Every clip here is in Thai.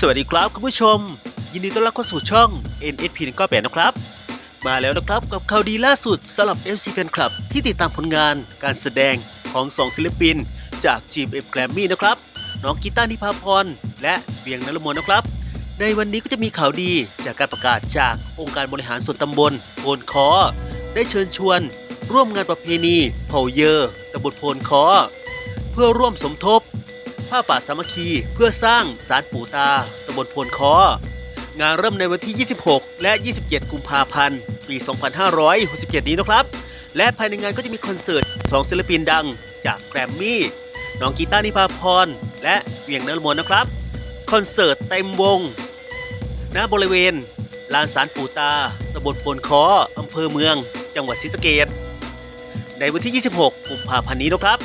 สวัสดีครับคุณผู้ชม ยินดีต้อนรับเข้าสู่ช่อง NSP 198นะครับ มาแล้วนะครับกับข่าวดีล่าสุดสำหรับ FC Fan Club ที่ติดตามผลงานการแสดงของ2ศิลปิน จาก GMM Grammy นะครับ น้องกีตาร์นิพาพร และเบียงนรมนนะครับ ในวันนี้ก็จะมีข่าวดีจากการประกาศจากองค์การบริหารส่วนตำบลโพนคอ ได้เชิญชวน ร่วมงานประเพณีเผาเยอตำบลโพนคอ เพื่อร่วมสมทบ ผ้าป่าสามัคคีเพื่อสร้างศาลปู่ตาตำบลโพนคองานเริ่มในวันที่ 26 และ 27 กุมภาพันธ์ ปี 2567 นี้นะครับ และภายในงานก็จะมีคอนเสิร์ต2ศิลปินดังจากแกรมมี่ น้องกีตาร์นิพาพร และเวียงนรมนนะครับ คอนเสิร์ตเต็มวง ณ บริเวณ ลานศาลปู่ตาตำบลโพนคออำเภอเมือง จังหวัดศรีสะเกษในวันที่ 26 กุมภาพันธ์นี้นะครับ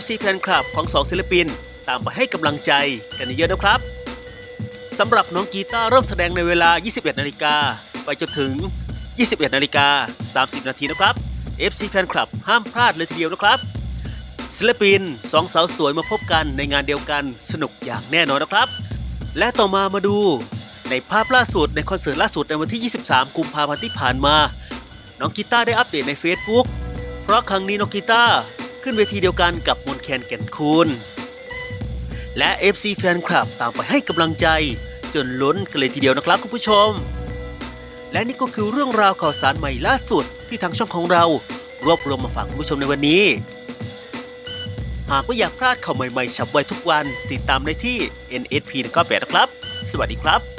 FC แฟนคลับของ2ศิลปิน ตามไปให้กำลังใจกันเยอะนะครับสำหรับน้องกีตาร์เริ่มแสดงในเวลา 21 นาฬิกาไปจนถึง 21 นาฬิกา 30 นาทีนะครับ FC แฟนคลับห้ามพลาดเลยทีเดียวนะครับ ศิลปินสองสาวสวยมาพบกันในงานเดียวกันสนุกอย่างแน่นอนนะครับ และต่อมามาดูในภาพล่าสุดในคอนเสิร์ตล่าสุดในวันที่ 23 กุมภาพันธ์ที่ผ่านมา น้องกีตาร์ได้อัปเดตใน Facebook เพราะครั้งนี้น้องกีตาร์ ขึ้นเวทีเดียวกันกับมนแคนแก่นคูณและ FC แฟนคลับตามไปให้กำลังใจ จนล้นกันเลยทีเดียวนะครับคุณผู้ชม และนี่ก็คือเรื่องราวข่าวสารใหม่ล่าสุดที่ทางช่องของเรา รวบรวมมาฝากคุณผู้ชมในวันนี้ หากไม่อยากพลาดข่าวใหม่ๆฉับไวทุกวันติดตามได้ที่ NSP 198นะครับ สวัสดีครับ